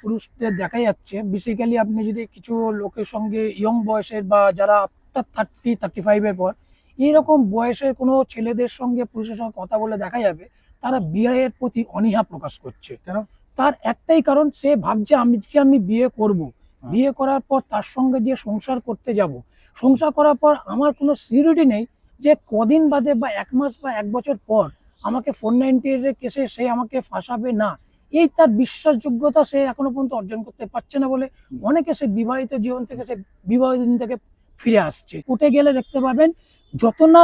পুরুষদের দেখা যাচ্ছে। বেসিক্যালি আপনি যদি কিছু লোকের সঙ্গে ইয়ং বয়সের বা যারা আফটার থার্টি থার্টি ফাইভের পর এইরকম বয়সের কোনো ছেলেদের সঙ্গে পুরুষের সঙ্গে কথা বলে দেখা যাবে তারা বিয়ের প্রতি অনীহা প্রকাশ করছে। কেন? তার একটাই কারণ সে ভাবছে আমি কি আমি বিয়ে করব। বিয়ে করার পর তার সঙ্গে যে সংসার করতে যাব সংসার করার পর আমার কোনো সিকিউরিটি নেই যে কদিন বাদে বা এক মাস বা এক বছর পর আমাকে ফোর নাইনটি এর কেসে সে আমাকে ফাঁসাবে না। এই তার বিশ্বাসযোগ্যতা সে এখনও পর্যন্ত অর্জন করতে পারছে না বলে অনেকে সে বিবাহিত জীবন থেকে সে বিবাহিত দিন থেকে ফিরে আসছে। কোর্টে গেলে দেখতে পাবেন যত না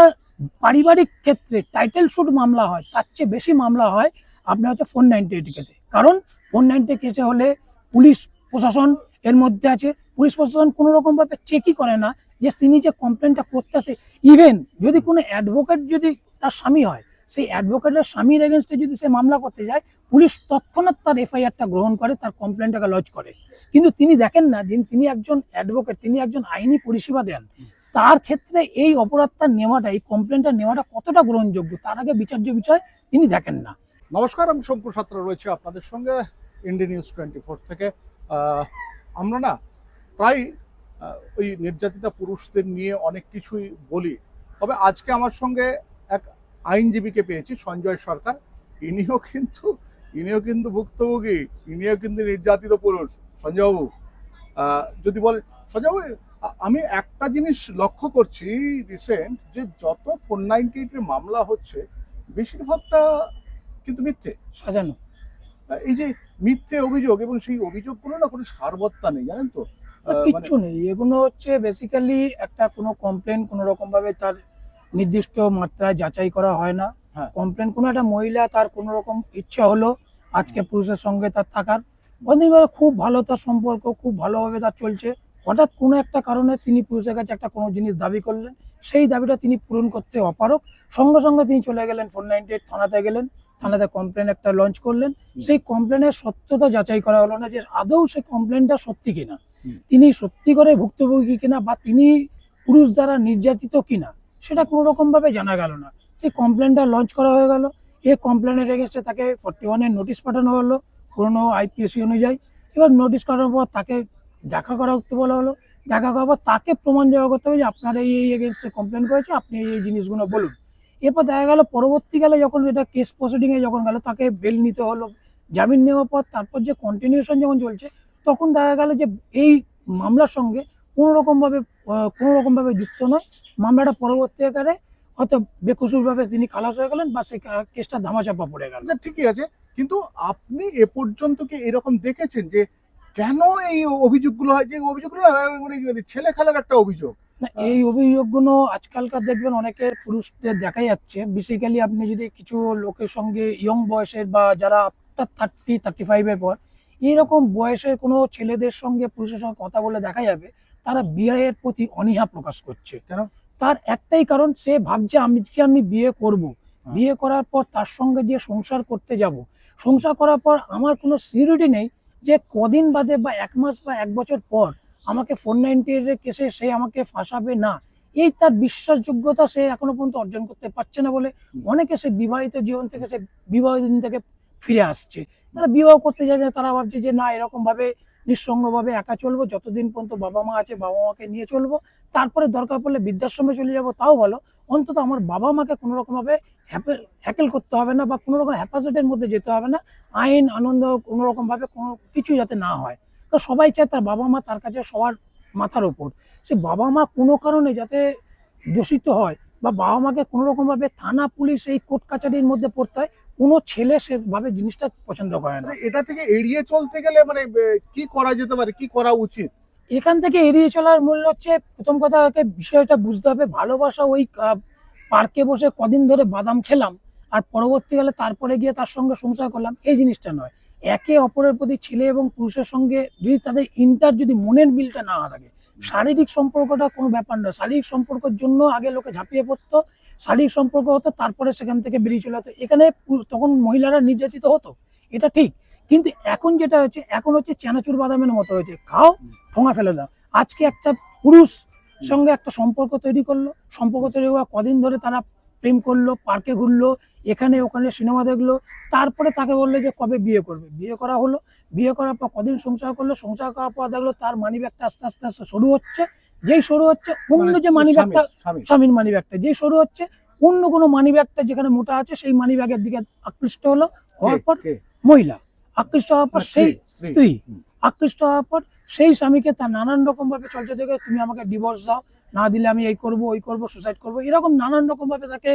পারিবারিক ক্ষেত্রে টাইটেল শুট মামলা হয় তার চেয়ে বেশি মামলা হয় আপনার হচ্ছে ফোর নাইনটি এইট কেসে কারণ ফোর নাইনটি কেসে হলে পুলিশ প্রশাসন এর মধ্যে আছে। পুলিশ প্রশাসন কোনো রকম ভাবে চেকই করে না যে তিনি যে কমপ্লেনটা করতেছে। ইভেন যদি কোনো অ্যাডভোকেট যদি তার স্বামী হয় সেই অ্যাডভোকেটের স্বামীর এগেনস্টে যদি সে মামলা করতে যায়, পুলিশ তৎক্ষণাৎ তার এফআইআরটা গ্রহণ করে, তার কমপ্লেনটাকে লজ করে। কিন্তু তিনি দেখেন না যে তিনি একজন অ্যাডভোকেট তিনি একজন আইনি পরিষেবা দেন, তার ক্ষেত্রে এই অপরাধটা নেওয়াটা, এই কমপ্লেনটা নেওয়াটা কতটা গ্রহণযোগ্য, তার আগে বিচার্য বিষয় তিনি দেখেন না। নমস্কার, আমি শঙ্কু সাত্রা রয়েছে আপনাদের সঙ্গে ইন্ডিয়া নিউজ টোয়েন্টি ফোর থেকে আমরা না প্রায় ওই নির্যাতিতা পুরুষদের নিয়ে অনেক কিছুই বলি। তবে আজকে আমার সঙ্গে আইনজীবীকে পেয়েছি সঞ্জয় সরকার। ইনিও কিন্তু ইনিও কিন্তু ভুক্তভোগী ইনিও কিন্তু নির্যাতিত পুরুষ সঞ্জয়বাবু। যদি বলে সঞ্জয়বাবু আমি একটা জিনিস লক্ষ্য করছি রিসেন্ট যে যত ফোর নাইনটি এইটের মামলা হচ্ছে বেশিরভাগটা কিন্তু মিথ্যে। সাজানো। এই যে মিথ্যে অভিযোগ এবং সেই অভিযোগগুলো না কোনো সারবত্তা নেই জানেন তো? কিচ্ছু নেই। এগুলো হচ্ছে বেসিক্যালি একটা কোনো কমপ্লেন কোনো রকম ভাবে তার নির্দিষ্ট মাত্রায় যাচাই করা হয় না। হ্যাঁ। কমপ্লেন কোনো একটা মহিলা তার কোনো রকম ইচ্ছা হলো আজকে পুরুষের সঙ্গে তার থাকার। অনেকভাবে খুব ভালো তার সম্পর্ক খুব ভালোভাবে তার চলছে। হঠাৎ কোনো একটা কারণে তিনি পুরুষের কাছে একটা কোনো জিনিস দাবি করলেন। সেই দাবিটা তিনি পূরণ করতে অপারক সঙ্গে সঙ্গে তিনি চলে গেলেন ফোর নাইনটি এইট থানাতে গেলেন। থানাতে কমপ্লেন একটা লঞ্চ করলেন। সেই কমপ্লেনের সত্যতা যাচাই করা হলো না যে আদৌ সেই কমপ্লেনটা সত্যি কিনা। তিনি সত্যি করে ভুক্তভোগী কিনা বা তিনি পুরুষ দ্বারা নির্যাতিত কিনা? সেটা কোনো রকম ভাবে জানা গেল না। সেই কমপ্লেনটা লঞ্চ করা হয়ে গেল, এ কমপ্লেনের এগেস্টে তাকে ফর্টি ওয়ানের নোটিশ পাঠানো হলো, পুরোনো আইপিএসসি অনুযায়ী। এবার নোটিশ করার পর তাকে দেখা করা বলা হলো। দেখা করার পর তাকে প্রমাণ জমা করতে হবে যে আপনার এই এই এগেনস্টে কমপ্লেন করেছে, আপনি এই জিনিসগুলো বলুন। এরপর দেখা গেল, পরবর্তীকালে যখন এটা কেস প্রসিডিংয়ে যখন গেল, তাকে বেল নিতে হলো। জামিন নেওয়ার পর তারপর যে কন্টিনিউশন যখন চলছে, তখন দেখা গেল যে এই মামলার সঙ্গে কোনো কোনো রকমভাবে যুক্ত নয়। মামলাটা পরবর্তী আকারে হয়তো বেকসুরভাবে তিনি খালাস হয়ে গেলেন বা সেই কেসটা ধামাচাপা পড়ে গেল। আচ্ছা ঠিকই আছে। কিন্তু আপনি এ পর্যন্ত কি এরকম দেখেছেন যে কেন এই অভিযোগগুলো হয়? যে অভিযোগগুলো মানে ছেলে খেলার একটা অভিযোগ। না, এই অভিযোগগুলো আজকালকার দেখবেন অনেকের পুরুষদের দেখা যাচ্ছে। বেসিক্যালি আপনি যদি কিছু লোকের সঙ্গে ইয়ং বয়সের বা যারা আফটার থার্টি থার্টি ফাইভের পর এইরকম বয়সের কোনো ছেলেদের সঙ্গে পুরুষের সঙ্গে কথা বলে দেখা যাবে তারা বিয়ের প্রতি অনীহা প্রকাশ করছে? তার একটাই কারণ সে ভাবছে আমি কি আমি বিয়ে করব। বিয়ে করার পর তার সঙ্গে যে সংসার করতে যাব সংসার করার পর আমার কোনো সিকিউরিটি নেই যে কদিন বাদে বা এক মাস বা এক বছর পর আমাকে ফোর নাইনটি এর কেসে সে আমাকে ফাঁসাবে না। এই তার বিশ্বাসযোগ্যতা সে এখনও পর্যন্ত অর্জন করতে পারছে না বলে অনেকে সে বিবাহিত জীবন থেকে সে বিবাহিত দিন থেকে ফিরে আসছে। তারা বিবাহ করতে যাচ্ছে তারা ভাবছে যে না এরকম ভাবে নিঃসঙ্গভাবে একা চলবো, যতদিন পর্যন্ত বাবা মা আছে, বাবা মাকে নিয়ে চলবো। তারপরে দরকার পড়লে বৃদ্ধাশ্রমে চলে যাব, তাও ভালো। অন্তত আমার বাবা মাকে কোনো রকম ভাবে হ্যাকেল করতে হবে না বা কোনো রকম হ্যাপাসেটের মধ্যে যেতে হবে না। আইন, আনন্দ কোনো রকম ভাবে কোনো কিছু যাতে না হয়। তো সবাই চায় তার বাবা মা তার কাছে সবার মাথার ওপর সে বাবা মা কোনো কারণে যাতে দূষিত হয় বা বাবা মাকে কোনো রকম ভাবে থানা, পুলিশ এই কোর্ট কাছারির মধ্যে পড়তে হয় কোনো ছেলে সেভাবে জিনিসটা পছন্দ করে না। মানে এটা থেকে এড়িয়ে চলতে গেলে মানে কি করা যেতে পারে? কি করা উচিত? এখান থেকে এড়িয়ে চলার মূল্য হচ্ছে প্রথম কথা হচ্ছে বিষয়টা বুঝতে হবে ভালোবাসা ওই পার্কে বসে কদিন ধরে বাদাম খেলাম আর পরবর্তীকালে তারপরে গিয়ে তার সঙ্গে সংসার করলাম এই জিনিসটা নয়। একে অপরের প্রতি ছেলে এবং পুরুষের সঙ্গে যদি তাদের ইন্টার যদি মনের মিলটা না থাকে শারীরিক সম্পর্কটা কোনো ব্যাপার নয়। শারীরিক সম্পর্কের জন্য আগে লোকে ঝাঁপিয়ে পড়তো শারীরিক সম্পর্ক হতো তারপরে সেখান থেকে বেরিয়ে চলে হতো এখানে তখন মহিলারা নির্যাতিত হতো এটা ঠিক। কিন্তু এখন যেটা হচ্ছে এখন হচ্ছে চানাচুর বাদামের মতো হয়েছে। খাও ঠোঙা ফেলে দাও। আজকে একটা পুরুষ সঙ্গে একটা সম্পর্ক তৈরি করল। সম্পর্ক তৈরি হওয়া কদিন ধরে তারা প্রেম করল পার্কে ঘুরলো এখানে ওখানে সিনেমা দেখল। তারপরে তাকে বলল যে কবে বিয়ে করবে? বিয়ে করা হলো। বিয়ে করার পর কদিন সংসার করল। সংসার করার পর দেখল তার মানি ব্যাগটা আস্তে আস্তে আস্তে শুরু হচ্ছে। যেই সরু হচ্ছে অন্য মানে যে মানি ব্যাগটা স্বামী- স্বামী স্বামীর মানি ব্যাগটা যেই শুরু হচ্ছে অন্য কোনো মানি ব্যাগটা যেখানে মোটা আছে সেই মানি ব্যাগের দিকে আকৃষ্ট হলো হওয়ার পর মহিলা। আকৃষ্ট হওয়ার পর মানে সেই স্ত্রী, আকৃষ্ট হওয়ার পর সেই স্বামীকে তার নানান রকম ভাবে চলছে দেখে তুমি আমাকে ডিভোর্স দাও না দিলে আমি এই করব ওই করব সুসাইড করব এরকম নানান রকম ভাবে তাকে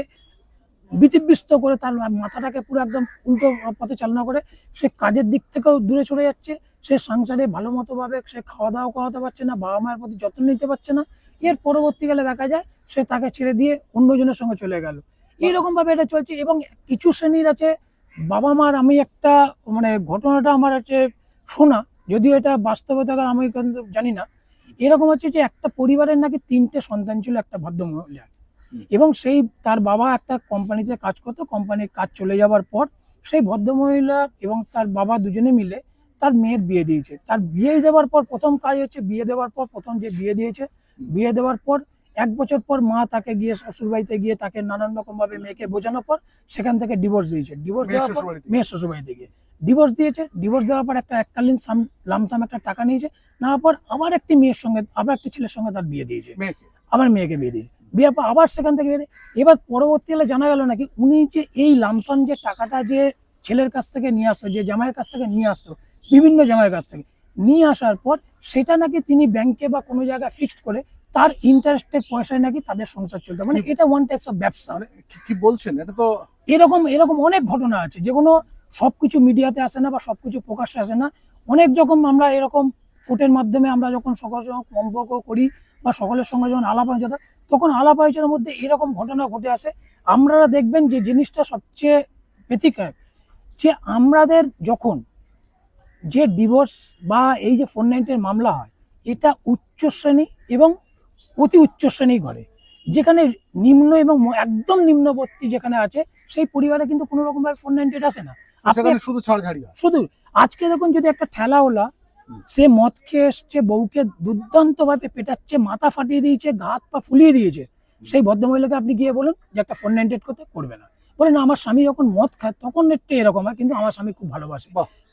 বিতিব্যস্ত করে তার মাথাটাকে পুরো একদম উল্টো পথে চালনা করে সে কাজের দিক থেকেও দূরে চলে যাচ্ছে সে সংসারে ভালো মতো ভাবে সে খাওয়া দাওয়া করাতে পারছে না বাবা মায়ের প্রতি যত্ন নিতে পারছে না। এর পরবর্তীকালে দেখা যায় সে তাকে ছেড়ে দিয়ে অন্যজনের সঙ্গে চলে গেল। এইরকম ভাবে এটা চলছে এবং কিছু শ্রেণির আছে বাবা মার আমি একটা মানে ঘটনাটা আমার হচ্ছে শোনা যদিও এটা বাস্তবতা আমি কিন্তু জানি না। এরকম হচ্ছে যে একটা পরিবারের নাকি তিনটে সন্তান ছিল একটা ভদ্র মহিলা এবং সেই তার বাবা একটা কোম্পানিতে কাজ করতো কোম্পানির কাজ চলে যাওয়ার পর সেই ভদ্রমহিলা এবং তার বাবা দুজনে মিলে তার মেয়ের বিয়ে দিয়েছে। তার বিয়ে দেওয়ার পর প্রথম কাজ হচ্ছে বিয়ে দেওয়ার পর প্রথম যে বিয়ে দিয়েছে বিয়ে দেওয়ার পর এক বছর পর মা তাকে গিয়ে শ্বশুরবাড়িতে গিয়ে তাকে নানান রকম ভাবে মেয়েকে বোঝানোর পর সেখান থেকে ডিভোর্স দিয়েছে। ডিভোর্স দেওয়ার পর। মেয়ের শ্বশুরবাড়িতে গিয়ে। ডিভোর্স দিয়েছে ডিভোর্স দেওয়ার পর একটা এককালীন সাম লামসাম একটা টাকা নিয়েছে। নেওয়ার পর আবার একটি মেয়ের সঙ্গে আবার একটি ছেলের সঙ্গে তার বিয়ে দিয়েছে। আবার মেয়েকে বিয়ে দিয়েছে। বিয়ে পর আবার সেখান থেকে বিয়ে এবার পরবর্তীকালে জানা গেল নাকি উনি যে এই লামসাম যে টাকাটা যে ছেলের কাছ থেকে নিয়ে আসতো যে জামাইয়ের কাছ থেকে নিয়ে আসতো বিভিন্ন জামাইয়ের কাছ থেকে। নিয়ে আসার পর সেটা নাকি তিনি ব্যাংকে বা কোনো জায়গায় ফিক্সড করে তার ইন্টারেস্টের পয়সায় নাকি তাদের সংসার চলতো। মানে এটা ওয়ান টাইপস অফ ব্যবসা। মানে কি- বলছেন? এটা তো এরকম এরকম অনেক ঘটনা আছে। যেগুলো সবকিছু মিডিয়াতে আসে না বা সবকিছু প্রকাশ্যে আসে না। অনেক যখন আমরা এরকম কোর্টের মাধ্যমে আমরা যখন সকলের সঙ্গে সম্পর্ক করি বা সকলের সঙ্গে যখন আলাপ আলোচনা তখন আলাপ আলোচনার মধ্যে এরকম ঘটনা ঘটে আসে। আপনারা দেখবেন যে জিনিসটা সবচেয়ে ব্যতিক্রম। যে আমাদের যখন যে ডিভোর্স বা এই যে ফোর নাইনটির মামলা হয় এটা উচ্চ শ্রেণি এবং অতি উচ্চ শ্রেণি ঘরে যেখানে নিম্ন এবং একদম নিম্নবর্তী যেখানে আছে সেই পরিবারে কিন্তু কোনো রকম ভাবে ফোর নাইনটি আসে না। শুধু ছাড়ঝাড়ি শুধু আজকে দেখুন যদি একটা ঠেলাওলা। সে মদ খেয়ে এসছে বউকে দুর্দান্ত ভাবে পেটাচ্ছে মাথা ফাটিয়ে দিয়েছে গা হাত পা ফুলিয়ে দিয়েছে সেই ভদ্রমহিলাকে আপনি গিয়ে বলুন যে একটা ফোর নাইনটেড করতে করবে না। বলে না আমার স্বামী যখন মদ খায় তখন একটু এরকম হয় কিন্তু আমার স্বামী খুব ভালোবাসে।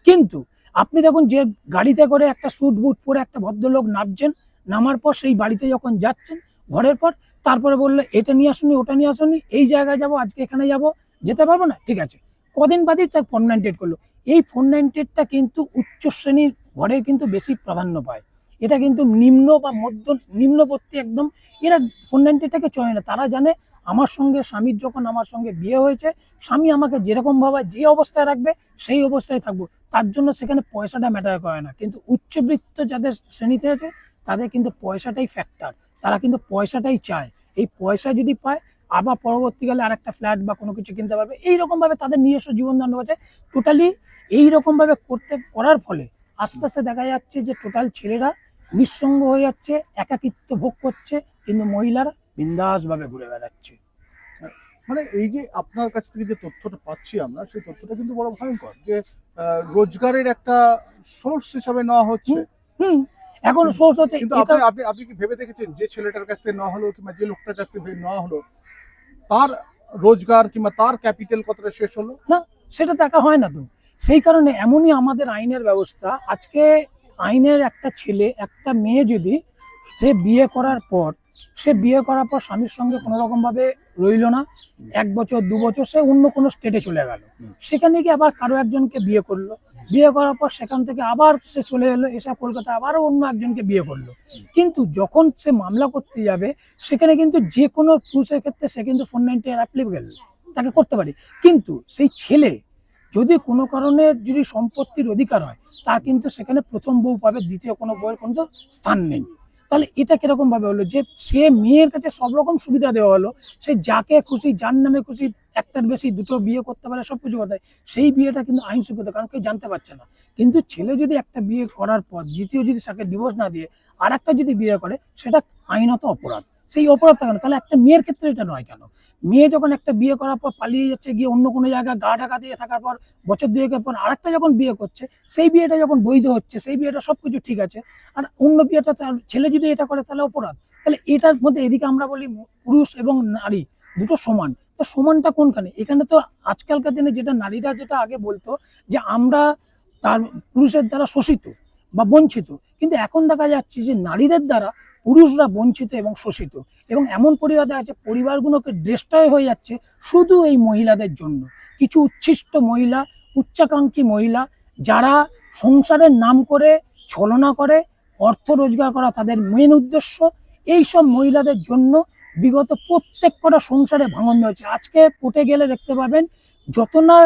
কিন্তু আপনি দেখুন যে গাড়িতে করে একটা স্যুট বুট পরে একটা ভদ্রলোক নামছেন, নামার পর সেই বাড়িতে যখন যাচ্ছেন, ঘরের পর, তারপরে বললে, এটা নিয়ে আসুনি, ওটা নিয়ে আসুনি, এই জায়গায় যাব, আজকে এখানে যাব, যেতে পারব না? ঠিক আছে। কদিন বাদে তার ফোন নাইনটেড করল। এই ফোন নাইনটেডটা কিন্তু উচ্চ শ্রেণির ঘরের কিন্তু বেশি প্রাধান্য পায়। এটা কিন্তু নিম্ন বা মধ্য, নিম্নবর্তী একদম, এরা ফোন নাইনটেডটাকে চলে না। তারা জানে, আমার সঙ্গে স্বামীর যখন আমার সঙ্গে বিয়ে হয়েছে, স্বামী আমাকে যেরকমভাবে যে অবস্থায় রাখবে, সেই অবস্থায় থাকব। তার জন্য সেখানে পয়সাটা ম্যাটার করে না। কিন্তু উচ্চবৃত্ত যাদের শ্রেণীতে আছে, তাদের কিন্তু পয়সাটাই ফ্যাক্টর তারা কিন্তু পয়সাটাই চায়। এই পয়সা যদি পায়, আবার পরবর্তীকালে আরেকটা ফ্ল্যাট বা কোনো কিছু কিনতে পারবে। এইরকমভাবে তাদের নিজস্ব জীবনদণ্ড হচ্ছে টোটালি এইরকম ভাবে করতে, করার ফলে আস্তে আস্তে দেখা যাচ্ছে যে টোটাল ছেলেরা নিঃসঙ্গ হয়ে যাচ্ছে, একাকিত্ব ভোগ করছে, কিন্তু মহিলারা বিন্দাসভাবে ঘুরে বেড়াচ্ছে। মানে এই যে আপনার কাছ থেকে যে তথ্যটা পাচ্ছি আমরা, সেই তথ্যটা কিন্তু বড় ভয়ঙ্কর যে রোজগারের একটা সোর্স হিসাবে নেওয়া হচ্ছে। এখন সোর্স হচ্ছে কিন্তু আপনি আপনি আপনি কি ভেবে দেখেছেন যে ছেলেটার কাছ থেকে নেওয়া হলো কিংবা যে লোকটার কাছ থেকে নেওয়া হলো তার রোজগার কিংবা তার ক্যাপিটাল কতটা শেষ হলো? না সেটা দেখা হয় না তো। সেই কারণে এমনই আমাদের আইনের ব্যবস্থা। আজকে আইনের একটা ছেলে একটা মেয়ে যদি সে বিয়ে করার পর সে বিয়ে করার পর স্বামীর সঙ্গে কোনো রকম ভাবে রইল না। এক বছর দু বছর সে অন্য কোনো স্টেটে চলে গেল। সেখানে গিয়ে আবার কারও একজনকে বিয়ে করল। বিয়ে করার পর সেখান থেকে আবার সে চলে এলো এসে কলকাতা আবারও অন্য একজনকে বিয়ে করল। কিন্তু যখন সে মামলা করতে যাবে সেখানে কিন্তু যে কোনো পুরুষের ক্ষেত্রে সে কিন্তু ফোর নাইনটি অ্যাপ্লিকেবল তাকে করতে পারে। কিন্তু সেই ছেলে যদি কোনো কারণে যদি সম্পত্তির অধিকার হয় তা কিন্তু সেখানে প্রথম বউ পাবে দ্বিতীয় কোনো বউয়ের কোনো স্থান নেই। তাহলে এটা কীরকম ভাবে হলো? যে সে মেয়ের কাছে সব রকম সুবিধা দেওয়া হলো, সে যাকে খুশি, যার নামে খুশি, একটার বেশি, দুটো বিয়ে করতে পারে, সব কিছু কথায়, সেই বিয়েটা কিন্তু আইন স্বীকৃত কারণ কেউ জানতে পারছে না। কিন্তু ছেলে যদি একটা বিয়ে করার পর, দ্বিতীয় যদি তাকে ডিভোর্স না দিয়ে আর একটা যদি বিয়ে করে, সেটা আইনত অপরাধ। সেই অপরাধ থাকে না তাহলে একটা মেয়ের ক্ষেত্রে এটা নয় কেন? মেয়ে যখন একটা বিয়ে করার পর পালিয়ে যাচ্ছে, গিয়ে অন্য কোনো জায়গায় গা ঢাকা দিয়ে থাকার পর, বছর দুয়েকের পর আরেকটা যখন বিয়ে করছে, সেই বিয়েটা যখন বৈধ হচ্ছে, সেই বিয়েটা সবকিছু ঠিক আছে, আর অন্য বিয়েটা তার ছেলে যদি এটা করে, তাহলে অপরাধ। তাহলে এটার মধ্যে এদিকে আমরা বলি পুরুষ এবং নারী দুটো সমান। তো সমানটা কোনখানে? এখানে তো আজকালকার দিনে যেটা নারীরা যেটা আগে বলতো যে আমরা তার পুরুষের দ্বারা শোষিত বা বঞ্চিত। কিন্তু এখন দেখা যাচ্ছে যে নারীদের দ্বারা পুরুষরা বঞ্চিত এবং শোষিত। এবং এমন পরিবার যাচ্ছে পরিবারগুলোকে ডেস্ট্রয় হয়ে যাচ্ছে শুধু এই মহিলাদের জন্য। কিছু উচ্ছিষ্ট মহিলা, উচ্চাকাঙ্ক্ষী মহিলা, যারা সংসারের নাম করে, ছলনা করে, অর্থ রোজগার করা তাদের মেন উদ্দেশ্য এই সব মহিলাদের জন্য বিগত প্রত্যেক কটা সংসারে ভাঙন হয়েছে আজকে কোর্টে গেলে দেখতে পাবেন, যত না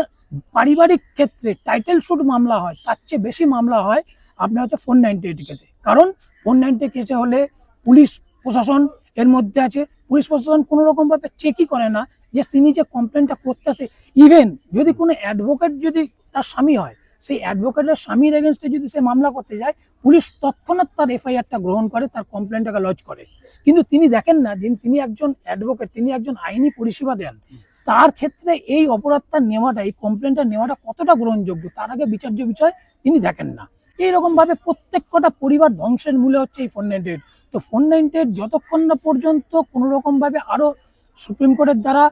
পারিবারিক ক্ষেত্রে টাইটেল শুট মামলা হয়, তার চেয়ে বেশি মামলা হয় আপনার হচ্ছে ফোর নাইনটি এইট কেসে কারণ ফোর নাইনটি কেসে হলে পুলিশ প্রশাসন এর মধ্যে আছে। পুলিশ প্রশাসন কোনো রকমভাবে চেকই করে না যে তিনি যে কমপ্লেনটা করতেছে। ইভেন যদি কোনো অ্যাডভোকেট যদি তার স্বামী হয়, সেই অ্যাডভোকেটের স্বামীর এগেনস্টে যদি সে মামলা করতে যায়, পুলিশ তৎক্ষণাৎ তার এফআইআরটা গ্রহণ করে, তার কমপ্লেনটাকে লজ করে। কিন্তু তিনি দেখেন না যে তিনি একজন অ্যাডভোকেট তিনি একজন আইনি পরিষেবা দেন। তার ক্ষেত্রে এই অপরাধটা নেওয়াটা, এই কমপ্লেনটা নেওয়াটা কতটা গ্রহণযোগ্য, তার আগে বিচার্য বিষয় তিনি দেখেন না। এইরকম ভাবে প্রত্যেক কটা পরিবার ধ্বংসের মূলে হচ্ছে এই ফোর নাইনটি তো ফোর নাইনটি যতক্ষণ না পর্যন্ত কোনো রকম ভাবে আরও সুপ্রিম কোর্টের দ্বারা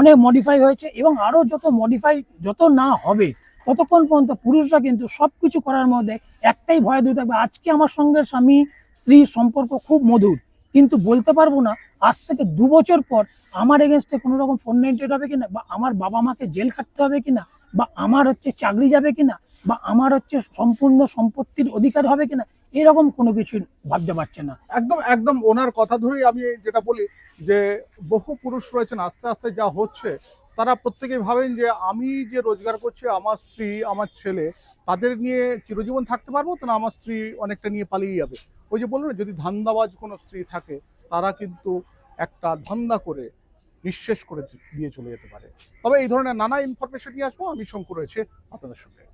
অনেক মডিফাই হয়েছে এবং আরও যত মডিফাই যত না হবে ততক্ষণ পর্যন্ত পুরুষরা কিন্তু সবকিছু করার মধ্যে একটাই ভয় দিয়ে থাকবে। আজকে আমার সঙ্গে স্বামী স্ত্রীর সম্পর্ক খুব মধুর কিন্তু বলতে পারব না আজ থেকে দু বছর পর আমার এগেনস্টে কোনো রকম ফোন নাইনটেড হবে কিনা বা আমার বাবা মাকে জেল খাটতে হবে কিনা বা আমার হচ্ছে চাকরি যাবে কিনা বা আমার হচ্ছে সম্পূর্ণ সম্পত্তির অধিকার হবে কিনা এরকম কোনো কিছু ভাবতে পারছে না। একদম একদম ওনার কথা ধরেই আমি যেটা বলি যে বহু পুরুষ রয়েছেন আস্তে আস্তে যা হচ্ছে তারা প্রত্যেকেই ভাবেন যে আমি যে রোজগার করছি আমার স্ত্রী আমার ছেলে তাদের নিয়ে চিরজীবন থাকতে পারব তো না আমার স্ত্রী অনেকটা নিয়ে পালিয়ে যাবে? ওই যে বললেন না, যদি ধান্দাবাজ কোনো স্ত্রী থাকে তারা কিন্তু একটা ধান্দা করে নিঃশেষ করে দিয়ে চলে যেতে পারে। তবে এই ধরনের নানা ইনফরমেশন নিয়ে আসব আমি শঙ্কু রয়েছে আপনাদের সঙ্গে।